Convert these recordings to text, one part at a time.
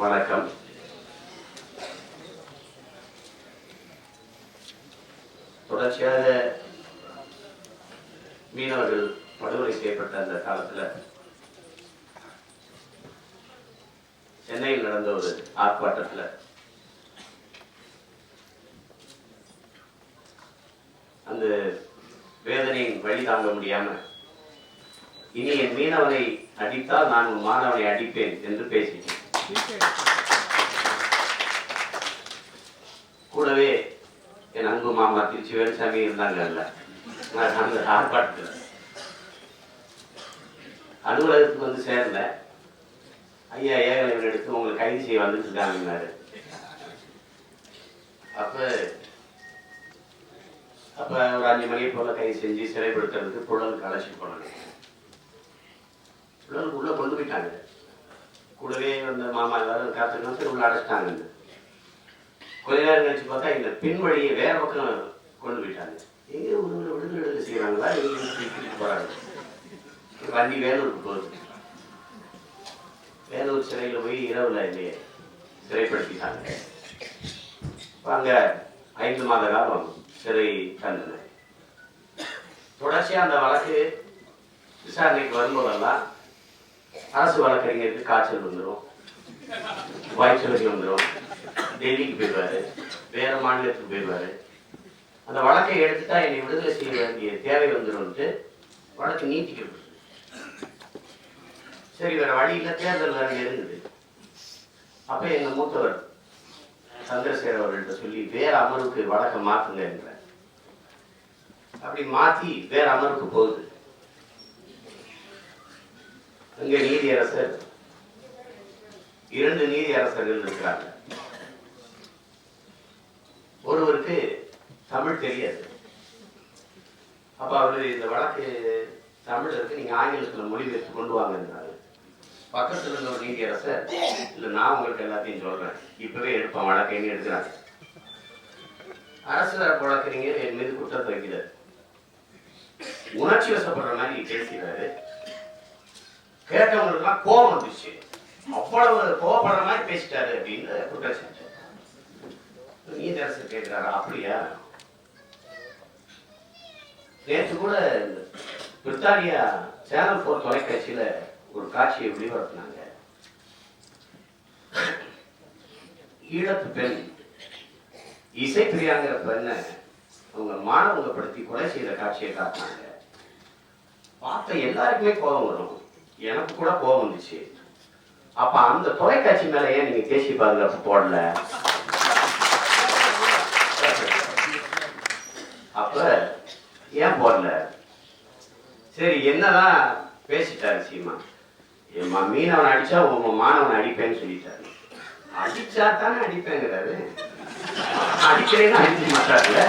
வணக்கம். தொடர்ச்சியாக மீனவர்கள் படுகொலை செய்யப்பட்ட அந்த காலத்துல சென்னையில் நடந்த ஒரு ஆர்ப்பாட்டத்துல அந்த வேதனையின் வழி தாங்க முடியாம இனி என் மீனவனை அடித்தால் நான் மாணவனை அடிப்பேன் என்று பேசினேன். கூடவே என் அன்பு மாமா திருச்சி வேலுசாமி இருந்தாங்கல்ல நான் அந்த ஆர்ப்பாட்டத்தில். அலுவலகத்துக்கு வந்து சேர்ந்தேன் ஐயா ஏகலைவன் எடுத்து உங்களை கைது செய்ய வந்துட்டு இருக்காங்கன்னாரு அப்ப அப்ப ஒரு அஞ்சு மணியை போல கைது செஞ்சு சிறைப்படுத்துறதுக்கு புழலுக்கு அழைச்சிட்டு போனாங்க. புழலுக்கு உள்ள கொண்டு போயிட்டாங்க. கூடவே வந்த மாமா எல்லாரும் காத்துக்கணும் சரி உள்ள அடைச்சிட்டாங்க கொஞ்ச நேரம் கழிச்சு பார்த்தா இந்த பின் வழியை வேற பக்கம் கொண்டு போயிட்டாங்க. எங்க ஒரு விடுதலை செய்யறாங்களா எங்க போறாங்க. வண்டி வேலூருக்கு போகுது. வேலூர் சிறையில் போய் இரவுல இல்லையே சிறைப்படுத்திட்டாங்க. இப்ப அங்க ஐந்து மாத காலம் சிறை தந்தனர் தொடர்ச்சியா அந்த வழக்கு விசாரணைக்கு வரும்போதெல்லாம் அரசு வழக்கறிஞருக்கு காய்ச்சல் வந்துடும் வாய்ச்சலுக்கு வந்துடும் டெல்லிக்கு போயிடுவாரு. வேற மாநிலத்துக்கு போயிடுவாரு. அந்த வழக்கை எடுத்துட்டா என்னை விடுதலை செய்ய வேண்டிய தேவை வந்துடும்ட்டு வழக்கு நீட்டிக்கிறது. சரி வேற வழி இல்லை தேர்தல் வேற இருந்தது அப்ப எங்க மூத்தவர் சந்திரசேகர் அவர்கள்ட்ட சொல்லி வேற அமர்வுக்கு வழக்கை மாத்துங்க என்ற அப்படி மாத்தி வேற அமர்வுக்கு போகுது. அங்க நீதியரசர் இரண்டு நீதியரசர்கள் இருக்கிறாங்க. ஒருவருக்கு தமிழ் தெரியாது. அப்ப அவரு இந்த வழக்கு தமிழ் இருக்கு நீங்க ஆங்கிலத்துல மொழிபெயர்த்து கொண்டு வாங்கன்றாரு. பக்கத்துல இருந்த ஒரு நீதியரசர் இல்ல நான் உங்களுக்கு எல்லாத்தையும் சொல்றேன். இப்பவே எடுப்பேன் வழக்கைன்னு எடுக்கிறாங்க. அரசு தரப்பு வழக்கறிஞர் என் மீது குற்றத்தை வைக்கிறார் உணர்ச்சி வசப்படுற மாதிரி பேசுகிறாரு. கேட்டவங்களுக்குலாம் கோபம் வந்துச்சு. அவ்வளவு கோபப்படுற மாதிரி பேசிட்டாரு அப்படின்னு குற்றச்சாட்டு நீதியரசர் கேட்கிறாரா அப்படியா? நேற்று கூட பிரித்தானியா சேனல் போர் தொலைக்காட்சியில ஒரு காட்சியை வெளிப்படுத்தினாங்க ஈழத்து பெண் இசைப்பிரியாங்கிற பெண்ணை அவங்க மாணவங்கப்படுத்தி கொலை செய்த காட்சியை காட்டினாங்க. பார்த்த எல்லாருக்குமே கோபம் வரும். எனக்கு கூட கோபம் வந்துச்சு. அப்ப அந்த தொலைக்காட்சி மேல ஏன் நீங்க தேசிய பாதுகாப்பு போடல? அப்ப ஏன் போடல? சரி என்னதான் பேசிட்டாரு சீமா. எம்மா மீனவன் அடிச்சா உங்க மாணவன் அடிப்பேன்னு சொல்லிட்டாரு. அடிச்சா தானே அடிப்பேங்கிறாரு. அடிக்கிறேன்னு அடிக்க மாட்டாருல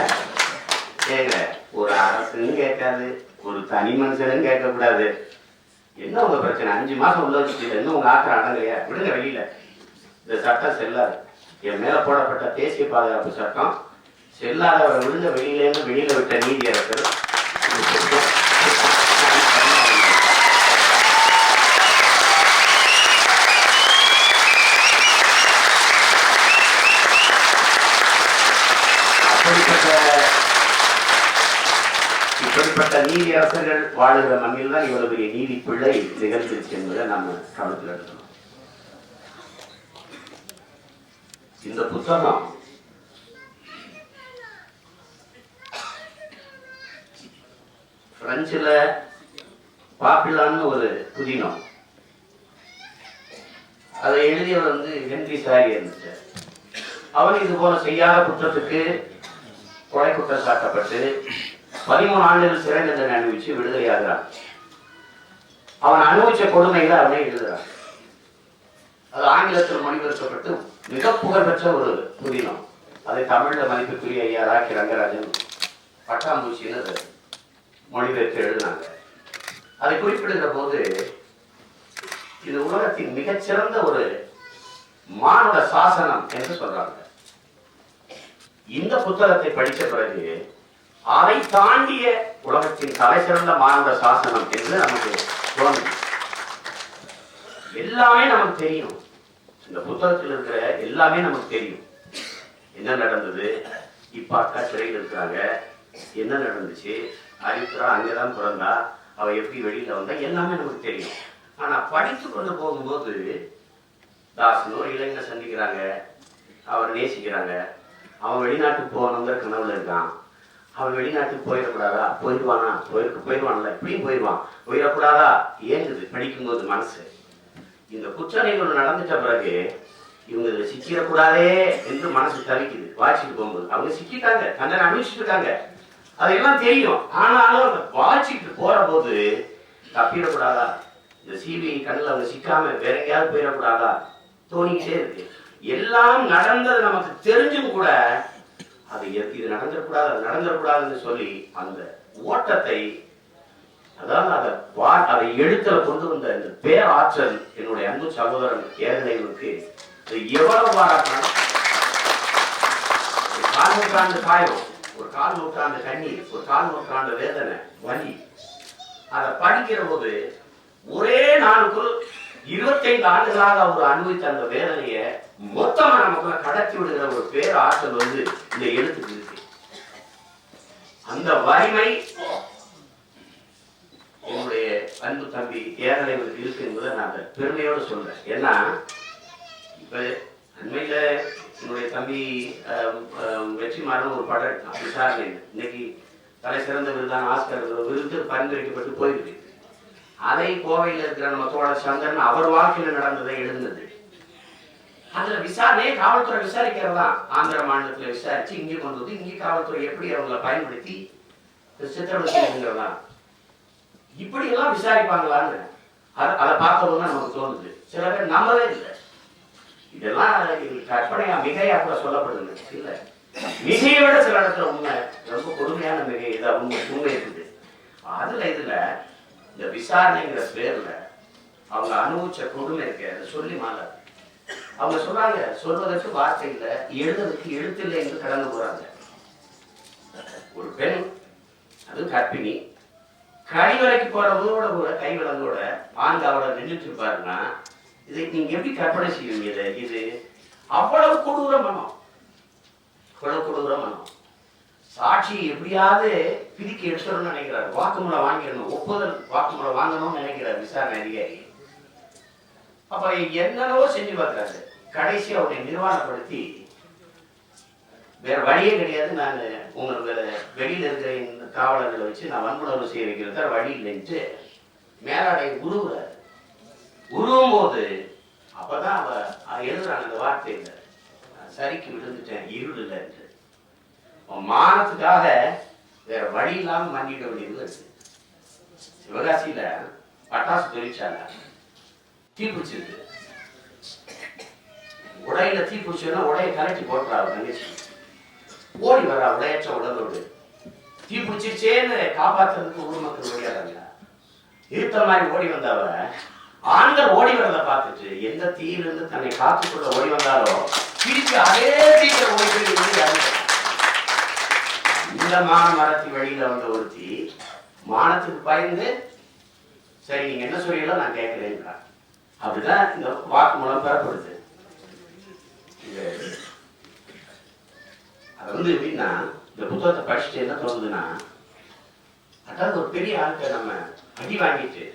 ஏங்க ஒரு அரசுன்னு கேட்காது ஒரு தனி மனுஷனும் கேட்கக்கூடாது. என்ன உங்க பிரச்சனை? அஞ்சு மாசம் உள்ள வச்சுட்டு என்ன உங்க ஆத்திரம் அடங்கலையா? விடுங்க வெளியில. இந்த சட்டம் செல்லாது. என் மேல போடப்பட்ட தேசிய பாதுகாப்பு சட்டம் செல்லாதவரை விழுந்த வெளியிலேருந்து வெளியில விட்ட நீதி அரசர். நீதியரசர்கள் நீதி வாழுகிற மண்ணில் தான் இவ்வளவு பெரிய நீதி பிள்ளை நிகழ்ந்துருச்சு என்பதை நாம கவனத்தில் எடுக்கணும் இந்த புத்தகம் பிரெஞ்சுல பாப்பிலான்னு ஒரு புதினம். அதை எழுதியவர் வந்து ஹென்றி சாரி இருந்துச்சு அவன் இது போல செய்யாத குற்றத்துக்கு கொலை குற்றம் சாட்டப்பட்டு பதிமூணு ஆண்டுகள் சிறை தண்டனை அனுபவிச்சு விடுதலையாகிறான். அவன் அனுபவிச்ச கொடுமைகளை அவனே எழுதுறான். அது ஆங்கிலத்தில் மொழிபெயர்க்கப்பட்டு மிக புகழ்பெற்ற ஒரு புதினம். அதை தமிழ்ல மதிப்புக்குரிய ஐயா ராக்கி ரங்கராஜன் பட்டாம்பூச்சின்னு அதை மொழிபெயர்த்து எழுதினாங்க. அதை குறிப்பிடுகிற போது இது உலகத்தின் மிகச்சிறந்த ஒரு மானுட சாசனம் என்று சொல்றாங்க. இந்த புத்தகத்தை படித்த பிறகு அதை தாண்டிய உலகத்தின் தலைசிறந்த சிறந்த சாசனம் என்று நமக்கு தோணும் எல்லாமே நமக்கு தெரியும். இந்த புத்தகத்தில் இருக்கிற எல்லாமே நமக்கு தெரியும். என்ன நடந்தது? இப்ப அக்கா சிறையில் இருக்கிறாங்க. என்ன நடந்துச்சு? அரித்ரா அங்கதான் பிறந்தா. அவ எப்படி வெளியில வந்தா? எல்லாமே நமக்கு தெரியும். ஆனா படித்து கொண்டு போகும்போது தாசன் ஒரு இளைஞர் சந்திக்கிறாங்க. அவர் நேசிக்கிறாங்க. அவன் வெளிநாட்டுக்கு போகணுங்கிற கனவுல இருக்கான். அவன் வெளிநாட்டுக்கு போயிடக்கூடாதா? போயிடுவானா? போயிருக்கு போயிடுவான்ல. இப்படியும் போயிடுவான். போயிடக்கூடாதா? ஏங்குது. படிக்கும்போது மனசு. இந்த குற்றங்கள் நடந்துட்ட பிறகு இவங்க இதில் சிக்கிடக்கூடாதே என்று மனசு தவிக்குது. வாட்சிட்டு போகும்போது. அவங்க சிக்கிட்டாங்க. தண்டனை அனுபவிச்சுட்டு இருக்காங்க அதெல்லாம் தெரியும். ஆனாலும் அந்த வாட்சிட்டு போற போது தப்பிடக்கூடாதா? இந்த சிபிஐ கண்ணில் அவங்க சிக்காம வேற எங்கேயாவது போயிடக்கூடாதா? தோணிக்கிட்டே இருக்கு. எல்லாம் நடந்தது நமக்கு தெரிஞ்சும் கூட அது எ- இது நடந்துடக்கூடாது அது நடந்துடக்கூடாதுன்னு சொல்லி அந்த ஓட்டத்தை அதாவது அதை வா அதை எழுத்துல கொண்டு வந்த இந்த பேராற்றல் என்னுடைய அன்பு சகோதரன் ஏகலைவனுக்கு எவ்வளவு பாராட்டணும்? ஒரு கால் நூற்றாண்டு காயம் ஒரு கால் நூற்றாண்டு கண்ணீர் ஒரு கால் நூற்றாண்டு வேதனை வலி. அதை படிக்கிற போது ஒரே நாளுக்குள் இருபத்தைந்து ஆண்டுகளாக அவர் அனுபவித்த அந்த வேதனையை மொத்தமா நமக்குள்ள கடத்தி விடுகிற ஒரு பேராற்றல் வந்து இந்த எழுத்துக்கு இருக்கு அந்த வலிமை என்னுடைய அன்பு தம்பி ஏகலைவனுக்கு இருக்கு என்பதை நான் அந்த பெருமையோடு சொல்றேன். ஏன்னா இப்ப அண்மையில என்னுடைய தம்பி வெற்றிமாறன் ஒரு படம் விசாரணை இன்னைக்கு தலை சிறந்த விருதான ஆஸ்கர் விருது பரிந்துரைக்கப்பட்டு போயிருக்கு. அதை கோவையில் இருக்கிற நம்ம தோழர் சந்திரன் அவர் வாழ்க்கையில் நடந்ததை எழுந்தது அதுல விசாரணையே காவல்துறை விசாரிக்கிறதா? ஆந்திர மாநிலத்துல விசாரிச்சு இங்கே கொண்டு வந்து இங்கே காவல்துறை எப்படி அவங்களை பயன்படுத்தி சித்திரவதை செய்யுங்கிறதா இப்படி எல்லாம் விசாரிப்பாங்களான்னு அதை பார்த்தவங்க நமக்கு தோணுது. சில பேர் நம்பவே இல்லை. இதெல்லாம் கற்பனையா மிகையா கூட சொல்லப்படுது. இல்ல. மிகையை விட சில இடத்துல உண்மை ரொம்ப கொடுமையான மிகை இதை உண்மை உண்மை இருக்குது. அதுல இதுல இந்த விசாரணைங்கிற பேர்ல அவங்க அனுபவிச்ச கொடுமை இருக்கு அதை சொல்லி மாறாது அவங்க சொல்றாங்க சொல்வதற்கு வார்த்தை இல்லை எழுதுறதுக்கு எழுத்தில்லை என்று கடந்து போறாங்க. ஒரு பெண் அது கர்ப்பிணி கழிவறைக்கு போறதோட கூட கை விலங்கோட ஆண்காவோட நின்றுட்டு இருப்பாருன்னா இதை நீங்க எப்படி கற்பனை செய்வீங்க இதை? இது அவ்வளவு கொடூர மனம். அவ்வளவு கொடூர மனம். சாட்சி எப்படியாவது பிரிக்க எடுத்துடணும்னு நினைக்கிறாரு. வாக்குமூலம் வாங்கிடணும். ஒப்புதல் வாக்குமூலம் வாங்கணும்னு நினைக்கிறார் விசாரணை அதிகாரி. அப்ப என்னென்னவோ செஞ்சு பார்க்கறாரு. கடைசி அவரை நிர்வாணப்படுத்தி வேற வழியே கிடையாது நான் உங்களுக்கு வெளியில இருக்கிற இந்த காவலர்களை வச்சு நான் வன்புணர்வு செய்ய வைக்கிறது வழி இல்லைன்ட்டு மேலாடை உருவுறாரு. உருவும் போது அப்பதான் அவ எழுதுறான் அந்த வார்த்தையில நான் சரிக்கு விழுந்துட்டேன் இருள் இல்லைன்ட்டு அவன் மானத்துக்காக வேற வழி இல்லாம மன்னிட வேண்டியது இருக்கு. சிவகாசியில பட்டாசு தொழிற்சாலை தீப்பிடிச்சிருக்கு உடையில தீப்பிடிச்சோன்னா உடைய கலட்டி போட்டுறாரு தங்கச்சி ஓடி வரா உடையற்ற உடலோடு. தீப்பிடிச்சிருச்சேன்னு காப்பாத்துறதுக்கு ஊர் மக்கள் ஓடியாதாங்க இருத்த மாதிரி ஓடி வந்தவ ஆண்கள் ஓடி வரதை பார்த்துட்டு எந்த தீயிலிருந்து தன்னை காத்துக்கொள்ள ஓடி வந்தாலோ திருப்பி அதே தீக்கிற ஓடி போய் இந்த மான மரத்து வழியில வந்த ஒருத்தி மானத்துக்கு பயந்து சரி நீங்க என்ன சொல்றீங்களோ நான் கேட்கிறேன் அப்படிதான் இந்த வாக்குமூலம் பெறப்படுது. அது வந்து எப்படின்னா இந்த புத்தகத்தை படிச்சுட்டு என்ன தோணுதுன்னா அதாவது ஒரு பெரிய ஆளுக்கு நம்ம அடி வாங்கிட்டு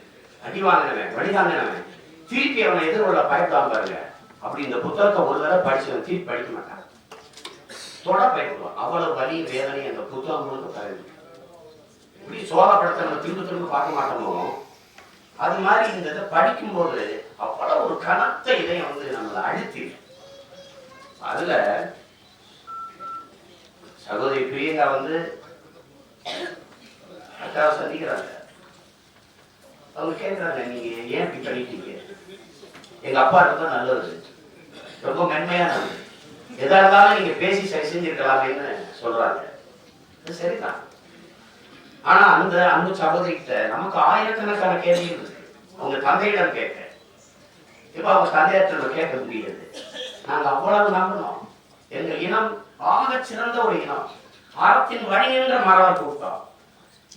அடி வாங்கினவன் வழி வாங்கினவன் திருப்பி அவனை எதிர்கொள்ள பயப்படாம பாருங்க. அப்படி இந்த புத்தகத்தை ஒரு தடவை படிச்சவன் திருப்பி படிக்க மாட்டான். தொட பயப்படுவான். அவ்வளவு வலி வேதனை அந்த புத்தகம் முழுக்க பரவி இப்படி சோகப்படத்தை நம்ம திரும்ப திரும்ப பார்க்க மாட்டோமோ அது மாதிரி இந்த இதை படிக்கும்போது அவ்வளவு ஒரு கனத்த இதயம் வந்து நம்மளை அழுத்தி அதுல சகோதரி பிரியங்கா வந்து அக்காவை சந்திக்கிறாங்க. அவங்க கேட்குறாங்க நீங்க ஏன் இப்படி பண்ணிட்டீங்க? எங்க அப்பா ரொம்ப நல்லது ரொம்ப மென்மையானது எதா இருந்தாலும் நீங்க பேசி சரி செஞ்சிருக்கலாமேன்னு சொல்றாங்க. அது சரிதான். ஆனா அந்த அன்பு சகோதரிகிட்ட நமக்கு ஆயிரக்கணக்கான கேள்வி இருக்கு. அவங்க தந்தையிடம் கேட்க இப்ப அவங்க தந்தையிட்ட கேட்க முடியாது. நாங்க அவ்வளவு நம்பினோம். எங்க இனம் ஆக சிறந்த ஒரு இனம். அறத்தின் வழி நின்ற மரவர் கூட்டம்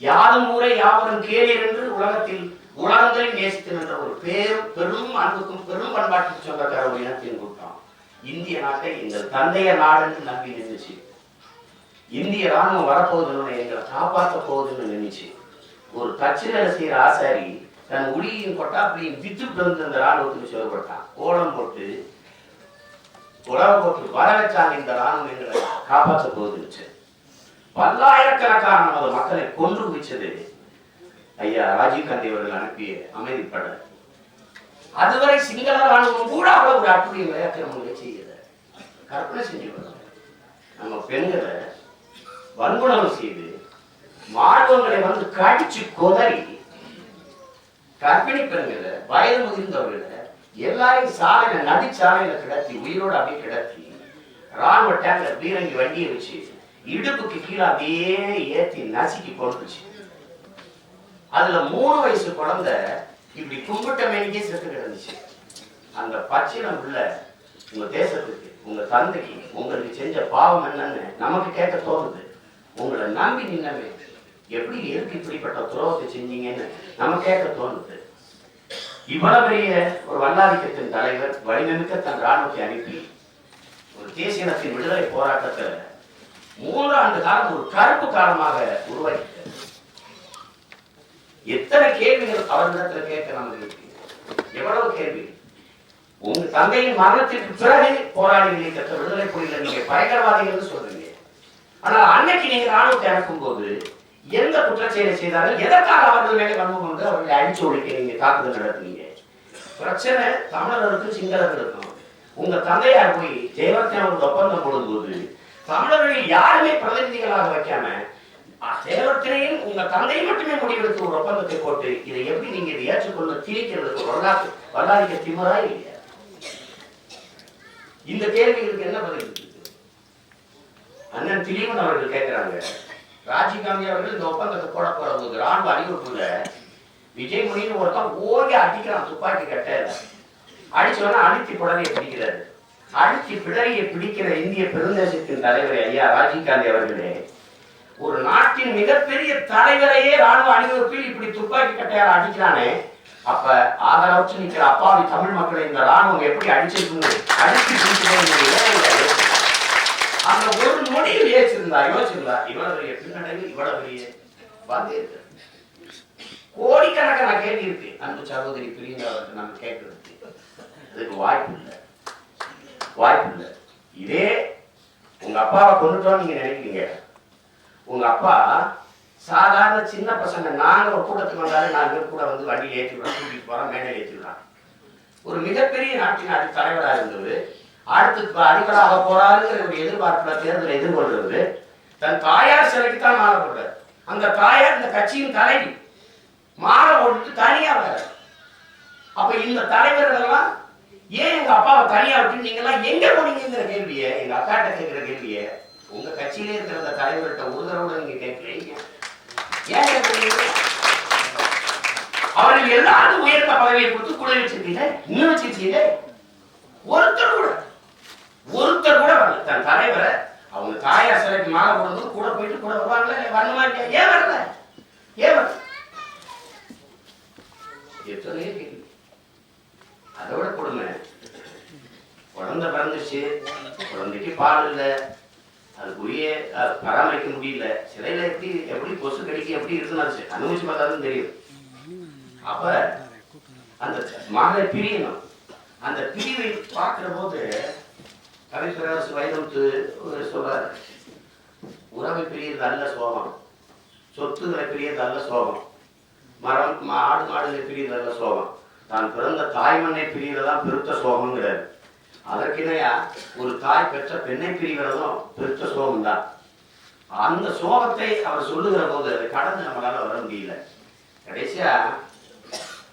யாரும் ஊரே யாவரும் கேளீர் என்று உலகத்தில் உலகங்களை நேசித்து நின்ற ஒரு பேரும் பெரும் அன்புக்கும் பெரும் பண்பாட்டுக்கு சொந்தக்கார ஒரு இனத்தின் கூட்டம் இந்திய நாட்டை எங்கள் தந்தைய நாடுன்னு நம்பி நின்றுச்சு இந்திய ராணுவம் வரப்போகுதுன்னு எங்களை காப்பாற்ற போகுதுன்னு நினைச்சு ஒரு தச்சு செய்யற ஆசாரி தன் உளியின் கொட்டாப்பிலையும் வித்து பிறந்த அந்த ராணுவத்துக்கு சொல்லப்பட்டான் கோலம் போட்டு உழவு போட்டு வர வச்சாங்க இந்த ராணுவம் எங்களை காப்பாற்ற போகுதுன்னு பல்லாயிரக்கணக்கான நமது மக்களை கொன்று குவிச்சது ஐயா ராஜீவ்காந்தி அவர்கள் அனுப்பிய அமைதிப்பட. அதுவரை சிங்கள ராணுவம் கூட அவ்வளவு ஒரு அட்டுடைய விளையாட்டு செய்யல. கற்பனை செஞ்சு நம்ம பெண்களை வன்குணம் செய்து மாணவங்களை வந்து கடிச்சு கொதறி கர்ப்பிணி பெண்களை வயது முதிர்ந்தவர்களை எல்லாரையும் சாலையில நதிச்சாலையில கிடத்தி உயிரோட அப்படியே கிடத்தி ராணுவ டேங்கர் பீரங்கி வண்டியை வச்சு இடுப்புக்கு கீழே அப்படியே ஏத்தி நசுக்கி கொண்டுச்சு அதுல மூணு வயசு குழந்தை இப்படி கும்பிட்ட மேனிக்கே செத்து கிடந்துச்சு. அந்த பச்சிலம் உள்ள உங்க தேசத்துக்கு உங்க தந்தைக்கு உங்களுக்கு செஞ்ச பாவம் என்னன்னு நமக்கு கேட்க தோணுது. உங்களை நம்பி நின்னவே எப்படி எதுக்கு இப்படிப்பட்ட துரோகத்தை செஞ்சீங்கன்னு நம்ம கேட்க தோணுது. இவ்வளவு பெரிய ஒரு வல்லாதிக்கத்தின் தலைவர் வலிமைமிக்க தன் ராணுவத்தை அனுப்பி ஒரு தேசிய இனத்தின் விடுதலை போராட்டத்தை மூன்று ஆண்டு காலம் ஒரு கருப்பு காலமாக உருவாக்கிட்டார். எத்தனை கேள்விகள் அவர்களிடத்துல கேட்க நமக்கு இருக்கு? எவ்வளவு கேள்வி? உங்க தந்தையின் மரணத்திற்கு பிறகு போராளிகளை கத்த விடுதலை புலிகளை நீங்க பயங்கரவாதிகள் சொல்றீங்க. ஆனால் அன்னைக்கு நீங்க ராணுவத்தை அனுப்பும் போது எந்த குற்றச்செயலை செய்தார்கள் எதற்காக அவர்கள் மேலே வன்மம் கொண்டு அவர்களை அழிச்சு ஒழிக்கிறீங்க தாக்குதல் நடத்துறீங்க? பிரச்சனை தமிழர்களுக்கும் சிங்களர்களுக்கும். உங்க தந்தையார் போய் ஜெயவர்த்தன் அவருக்கு ஒப்பந்தம் போடும்போது தமிழர்கள் யாருமே பிரதிநிதிகளாக வைக்காம அஹ், உங்க தந்தை மட்டுமே முடிவெடுத்து ஒரு ஒப்பந்தத்தை போட்டு இதை எப்படி நீங்க இதை ஏற்றுக்கொண்டு திணிக்கிறதுக்கு வரலாற்று வரலாறு திமுறா இல்லையா? இந்த கேள்விகளுக்கு என்ன பதில்? அண்ணன் திலீபன் அவர்கள் கேட்கிறாங்க ராஜீவ் காந்தி அவர்கள் இந்த ஒப்பந்தத்தை போட போற போது ராணுவ அறிவிப்புல விஜய் முனின்னு ஒருத்தன் ஓடி அடிக்கிறான் துப்பாக்கி கட்டையில. அடிச்சவன அழுத்தி புடலையை பிடிக்கிறாரு. அழுத்தி பிடரியை பிடிக்கிற இந்திய பெருந்தேசத்தின் தலைவர் ஐயா ராஜீவ் காந்தி அவர்களே ஒரு நாட்டின் மிகப்பெரிய தலைவரையே ராணுவ அணிவகுப்பில் இப்படி துப்பாக்கி கட்டையால் அடிக்கிறானே அப்ப ஆதரவற்று நிக்கிற அப்பாவி தமிழ் மக்களை இந்த ராணுவம் எப்படி அடிச்சிருக்கு அடிச்சு அந்த ஒரு நொடியில் யோசிச்சிருந்தா யோசிச்சிருந்தா இவ்வளவு பெரிய பின்னடைவு இவ்வளவு பெரிய வந்து கோடிக்கணக்கா கோடிக்கணக்கான கேள்வி இருக்கு. அன்பு சகோதரி பிரியங்கா அவருக்கு நம்ம கேட்கறதுக்கு. அதுக்கு வாய்ப்பு இல்லை. வாய்ப்பு இல்லை. இதே உங்க அப்பாவை கொண்டுட்டோம் நீங்க நினைக்கிறீங்க. உங்க அப்பா சாதாரண சின்ன பசங்க. நாங்க ஒரு கூட்டத்துக்கு வந்தாலும் நாலு கூட வந்து வண்டியில் ஏற்றி விடுறோம் கூட்டிட்டு போறோம் மேடையில் ஏற்றி விடுறான் ஒரு மிகப்பெரிய நாட்டின் அது தலைவராக இருந்தது அடுத்து இப்ப போறாருங்கிற ஒரு எதிர்பார்ப்புல தேர்தலை எதிர்கொள்றது தன் தாயார் சிலைக்கு தான் மாலை போடுறாரு. அந்த தாயார் இந்த கட்சியின் தலைவி. மாலை போட்டுட்டு தனியா வர்றாரு. அப்ப இந்த தலைவர்கள்லாம் ஏன் எங்க அப்பாவை தனியா விட்டு நீங்க எல்லாம் எங்க போனீங்கிற கேள்வியை எங்க அக்காட்ட கேட்கிற கேள்வியை உங்க கட்சியிலே இருக்கிற அந்த தலைவர்கிட்ட உறுதலோட நீங்க கேட்கிறீங்க ஏன் கேட்கிறீங்க? அவர்கள் எல்லாரும் உயர்ந்த பதவியை கொடுத்து கூட வச்சிருக்கீங்க இன்னும் வச்சிருக்கீங்க. ஒருத்தர் கூட. ஒருத்தர் கூட வரல. தன் தலைவரை அவங்க தாயார் சிலைக்கு மாலை போடும்போது கூட போயிட்டு கூட வருவாங்களா இல்லை வரணுமா இல்லையா? ஏன் வரல? ஏன் வரல எத்தனையோ கேள்வி. அதோட கொடுமை. குழந்தை பிறந்துச்சு குழந்தைக்கு பால் இல்லை. அதுக்குரிய பராமரிக்க முடியல. சிலையில எப்படி எப்படி கொசு கடிக்கு எப்படி இருக்குன்னு அனுபவிச்சு பார்த்தாலும் தெரியும். அப்ப அந்த மகளை பிரியணும். அந்த பிரிவை பார்க்கிற போது கவிப்பிரகாசு வைரமுத்து சொல்றாரு உறவை பெரிய அல்ல சோகம். சொத்துக்களை பெரிய அல்ல சோகம். மரம் ஆடு மாடுகளை பெரிய அல்ல சோகம். தான் பிறந்த தாய்மண்ணை பிரியறதான் பெருத்த சோகங்கிறாரு அதற்கிணையா ஒரு தாய் பெற்ற பெண்ணை பிரிகிறதும் பெருத்த சோகம் தான் அந்த சோகத்தை அவர் சொல்லுகிற போது அதை கடந்து நம்மளால வர முடியல. கடைசியா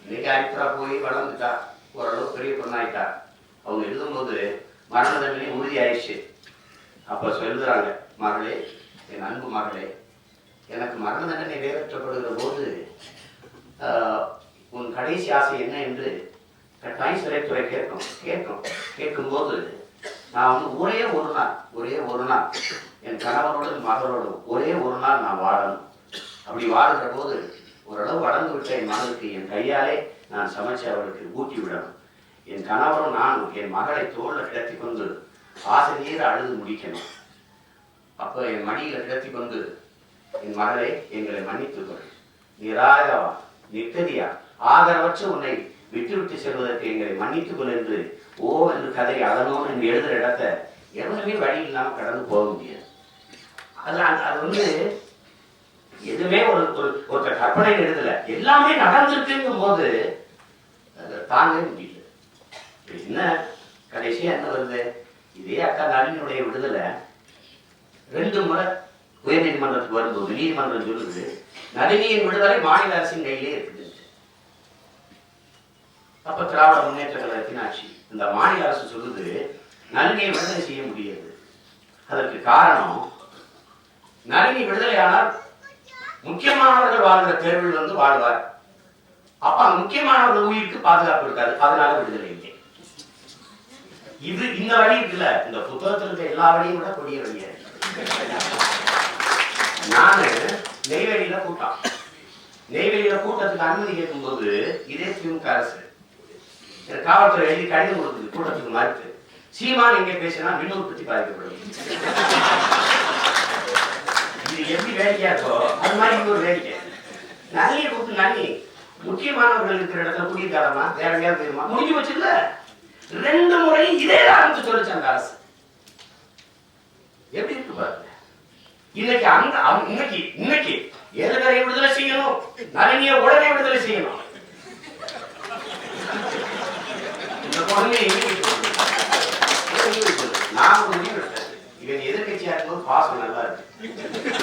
இன்னைக்கு அரிப்புறா போய் வளர்ந்துட்டா ஓரளவு பெரிய பொண்ணாயிட்டா. அவங்க எழுதும்போது மரண தண்டனை உறுதி ஆயிடுச்சு அப்போ சொல்லுறாங்க மகளே என் அன்பு மகளே எனக்கு மரண தண்டனை நிறைவேற்றப்படுகிற போது உன் கடைசி ஆசை என்ன என்று கட்டாயம் சிறைத்துறை கேட்கும். கேட்கும். கேட்கும்போது நான் வந்து ஒரே ஒரு நாள் ஒரே ஒரு நாள் என் கணவரோடும் மகளோடும் ஒரே ஒரு நாள் நான் வாழணும். அப்படி வாழுகிற போது ஓரளவு வளர்ந்து விட்ட என் மகளுக்கு என் கையாலே நான் சமைச்சு அவளுக்கு ஊட்டி விடணும். என் கணவரும் நானும் என் மகளை தோல்ல கிடத்தி கொண்டு ஆசிரியர் அழுது முடிக்கணும். அப்ப என் மணியில கிடத்தி கொண்டு என் மகளே எங்களை மன்னித்துக்கொள் நீ ராஜாவா? நிர்கதியா ஆதரவற்ற உன்னை விட்டுவிட்டு விட்டு செல்வதற்கு எங்களை மன்னித்துக்கொள் என்று ஓ என்று கதை அதனோடு என்று எழுதுற இடத்த எவனுமே வழி இல்லாமல் கடந்து போக முடியாது. அதெல்லாம் அது வந்து எதுவுமே ஒரு ஒரு ஒருத்தர் கற்பனை எழுதல. எல்லாமே நடந்திருக்குங்கும் போது அதை தாங்கவே என்ன கடைசியா என்ன வருது? இதே அக்கா நளினுடைய விடுதலை. ரெண்டு முறை உயர்நீதிமன்றத்துக்கு வரும்போது நீதிமன்றம் சொல்லுது நளினியின் விடுதலை மாநில அரசின் கையிலே இருக்குது அப்ப திராவிட முன்னேற்ற கழகத்தின் ஆட்சி. இந்த மாநில அரசு சொல்லுது நளினியை விடுதலை செய்ய முடியாது. அதற்கு காரணம் நளினி விடுதலையானால் முக்கியமானவர்கள் வாழ்கிற தேர்வில் வந்து வாழ்வார். அப்ப அந்த முக்கியமானவர்கள் உயிருக்கு பாதுகாப்பு இருக்காது அதனால விடுதலை இல்லை. இது இந்த வழி இருக்குல்ல இந்த புத்தகத்தில் இருக்க எல்லா வழியும் விட கொடிய வழியா நானு நெய்வேலியில கூட்டம். நெய்வேலியில கூட்டத்துக்கு அனுமதி கேட்கும்போது இதே திமுக அரசு. காவல்துறை எழுதி கடிதம் கொடுக்குது கூட்டத்துக்கு மறுத்து. சீமான் எங்க பேசினா மின் உற்பத்தி பாதிக்கப்படும். இது எப்படி வேடிக்கையா இருக்கோ அது மாதிரி ஒரு வேடிக்கை. நல்லி கூப்பிட்டு நல்லி. முக்கியமானவர்கள் இருக்கிற இடத்துல குடியிருக்காரமா வேற எங்கேயாவது தெரியுமா முடிஞ்சு வச்சுல்ல ரெண்டு முறையும் இதே ஆரம்பிச்சு சொல்லிச்சு அந்த அரசு. எப்படி இருக்கு பாருங்க. இன்னைக்கு அந்த இன்னைக்கு இன்னைக்கு ஏழுகரை விடுதலை செய்யணும் நளினிய உடனே விடுதலை செய்யணும். இந்த குழந்தை நான் ஒரு முடிவு எடுத்தேன். இவன் எதிர்கட்சியா இருக்கும்போது பாசம் நல்லா இருக்கு.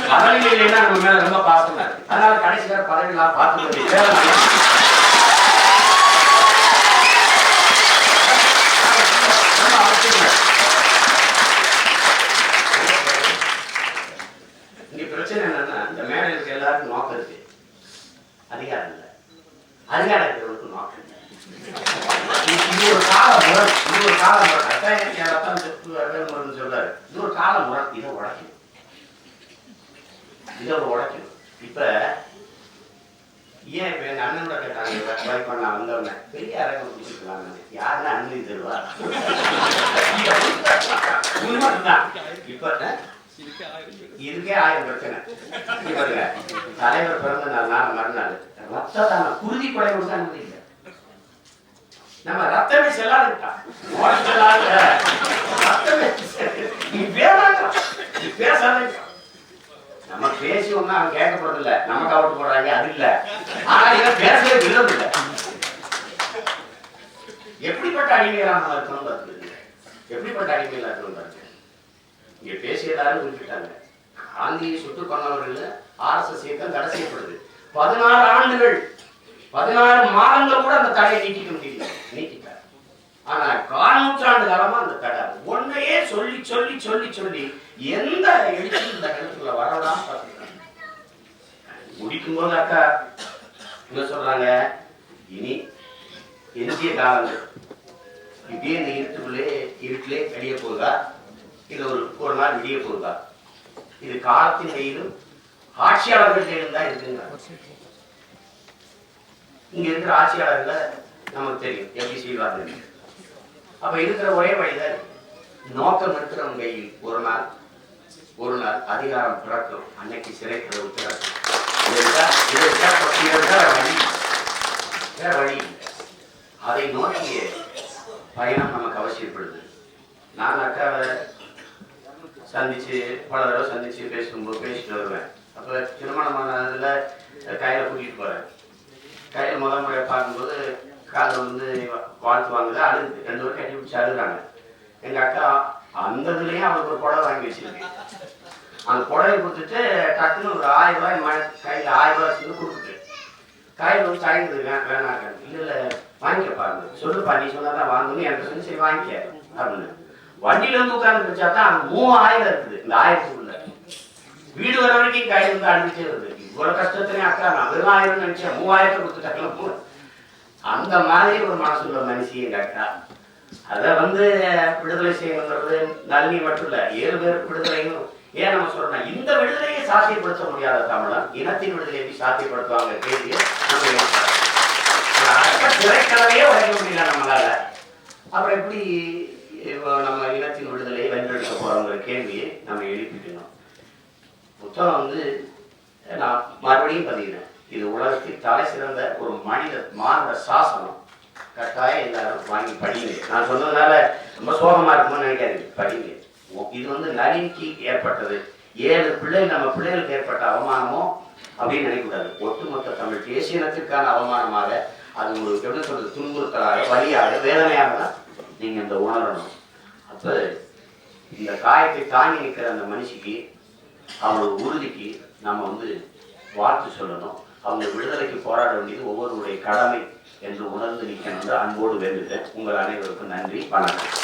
பதவி இல்லைன்னா நம்ம மேல ரொம்ப பாசமா இருக்கு. அதனால கடைசி வரை பதவி நான் பார்த்து வேண்டிய தேவை இல்லை. ரொம்ப அவசியம் இல்லை. இங்க பிரச்சனை என்னன்னா இந்த மேடையில் இருக்க எல்லாருக்கும் நோக்கம் இருக்கு அதிகாரம் இல்லை அதிகாரம் இருக்கிறவனுக்கு நோக்கம் இல்லை இது- இது ஒரு கால முரண் இது ஒரு கால முரண் அதான் ரத்தம் செப்பு முரண் சொல்றாரு இது ஒரு கால முரண் இதை உடைக்கணும் இதை ஒரு உடைக்கணும் இப்ப ஏன் இப்ப எங்க அண்ணனோட கேட்டாங்க ட்ரை பண்ண வந்தவன பெரிய அரங்கம் பிடிச்சிக்கலாம் யாருன்னா அனுமதி தருவா உண்மைதான். இப்ப அஹ், இதுக்கே ஆயிரம் பிரச்சனை பாருங்க. தலைவர் பிறந்த நாள் நாள் மறுநாள். ரத்த தானம் குருதி கொலை கொடுத்தா அனுமதி இல்லை நம்ம ரத்தமே செல்லாதுட்டா ரத்தமே. நீ வேணாங்க நீ பேசாத நம்ம பேசி ஒன்னும் அவன் கேட்க போறது இல்ல நமக்கு அவுட் போடுறாங்க அது இல்ல. ஆனா இவன் பேசவே விரும்பும் இல்ல எப்படிப்பட்ட அடிமைகளா நம்ம இருக்கணும் பார்த்துக்கிறீங்க எப்படிப்பட்ட அடிமைகளா இருக்கணும் பாருங்க இங்கே பேசியதாலும் குறிப்பிட்டாங்க. காந்தியை சுட்டு கொண்டவர்கள் ஆர்எஸ்எஸ் இயக்கம் தடை செய்யப்படுது. பதினாறு ஆண்டுகள் பதினாறு மாதங்கள் கூட அந்த தடையை நீட்டிக்க முடியல. நீக்கிட்டார் ஆனா கால் நூற்றாண்டு காலமா அந்த தடை. ஒன்னையே சொல்லி சொல்லி சொல்லி சொல்லி எந்த எழுச்சியும் இந்த இடத்துல வரலாம் பார்த்துக்கிறாங்க முடிக்கும் போது அக்கா என்ன சொல்றாங்க? இனி எஞ்சிய காலங்கள். இப்படியே இந்த இருட்டுக்குள்ளே இருட்டிலே கழிய போகுதா? இது ஒரு ஒரு நாள் விடிய போகுதா? இது காலத்தின் கையிலும் ஆட்சியாளர்கள் கையிலும் தான் இருக்குங்க. இங்க இருக்கிற ஆட்சியாளர்களை நமக்கு தெரியும். எப்படி செய்வார்கள்? அப்ப இருக்கிற ஒரே வழிதான். நோக்கம் இருக்கிறவங்க கையில் ஒரு நாள் ஒரு நாள் அதிகாரம் பிறக்கும். அன்னைக்கு சிறை கதவு திறக்கும் வேற வழி. வேற வழி இல்லை. அதை நோக்கிய பயணம் நமக்கு அவசியப்படுது. நான் அக்காவை சந்திச்சு பல தடவை சந்திச்சு பேசும்போது பேசிட்டு வருவேன். அப்ப திருமணமானதுல கையில கூட்டிட்டு போறேன். கையில முதல் முறையை பார்க்கும்போது காலில் வந்து வாழ்த்து வாங்குது அழுது. ரெண்டு பேரும் கட்டி பிடிச்சி அழுகுறாங்க. எங்க அக்கா அந்த இதுலயும் அவளுக்கு ஒரு புடவை வாங்கி வச்சிருக்கு. அந்த புடவை கொடுத்துட்டு டக்குன்னு ஒரு ஆயிரம் ரூபாய் கையில் கையில ஆயிரம் ரூபாய் கொடுத்துட்டு கையில் வந்து தயங்குது வேணாங்க இல்ல இல்ல. பாருங்க சொல்லுப்பா நீ சொன்னா வாங்கணும் எனக்கு சொல்லி சரி வாங்கிக்க அப்படின்னு வண்டியில இருந்து உட்கார்ந்து வச்சா தான் அங்க மூவாயிரம் இருக்குது இந்த ஆயிரத்துக்குள்ள வீடு வர வரைக்கும் கையில இருந்து அடிச்சே வருது இவ்வளவு கஷ்டத்திலையும் அக்கா நான் வெறும் ஆயிரம் நினைச்சேன் மூவாயிரத்தை கொடுத்துட்டாங்களா அந்த மாதிரி ஒரு மனசுள்ள மனுஷி எங்க அக்கா அதை வந்து விடுதலை செய்யணுங்கிறது நளினி மட்டும் இல்ல ஏழு பேர் விடுதலையும் ஏன் நம்ம சொல்றோம் இந்த விடுதலையை சாத்தியப்படுத்த முடியாத தமிழன் இனத்தின் விடுதலையை எப்படி சாத்தியப்படுத்துவாங்க கேள்வியை நம்ம எழுப்புறோம். அடுத்த உடைக்க முடியல நம்மளால அப்புறம் எப்படி நம்ம இனத்தின் விடுதலையை வென்றெடுக்க போறோங்கிற கேள்வியை நம்ம எழுப்பிக்கணும். புத்தகம் வந்து நான் மறுபடியும் பதிகிறேன் இது உலகத்தில் தலை சிறந்த ஒரு மனித மாநில சாசனம். கட்டாயம் எல்லாரும் வாங்கி படிங்க நான் சொன்னதுனால ரொம்ப சோகமா இருக்கும்னு நினைக்காதீங்க. படிங்க. இது வந்து நரிக்கு ஏற்பட்டது. ஏழு பிள்ளை நம்ம பிள்ளைகளுக்கு ஏற்பட்ட அவமானமோ அப்படின்னு நினைக்கக்கூடாது ஒட்டுமொத்த தமிழ் தேசியனத்திற்கான அவமானமாக அது உங்களுக்கு எப்படி சொல்றது துன்புறுத்தலாக வழியாக வேதனையாக தான் நீங்க இந்த உணரணும். அப்ப இந்த காயத்தை தாங்கி நிற்கிற அந்த மனுஷிக்கு அவங்களோட உறுதிக்கு நம்ம வந்து வாழ்த்து சொல்லணும். அவங்க விடுதலைக்கு போராட வேண்டியது ஒவ்வொருவருடைய கடமை என்று உணர்ந்து நிற்கணும் அன்போடு வேண்டுகிறேன். உங்கள் அனைவருக்கும் நன்றி வணக்கம்.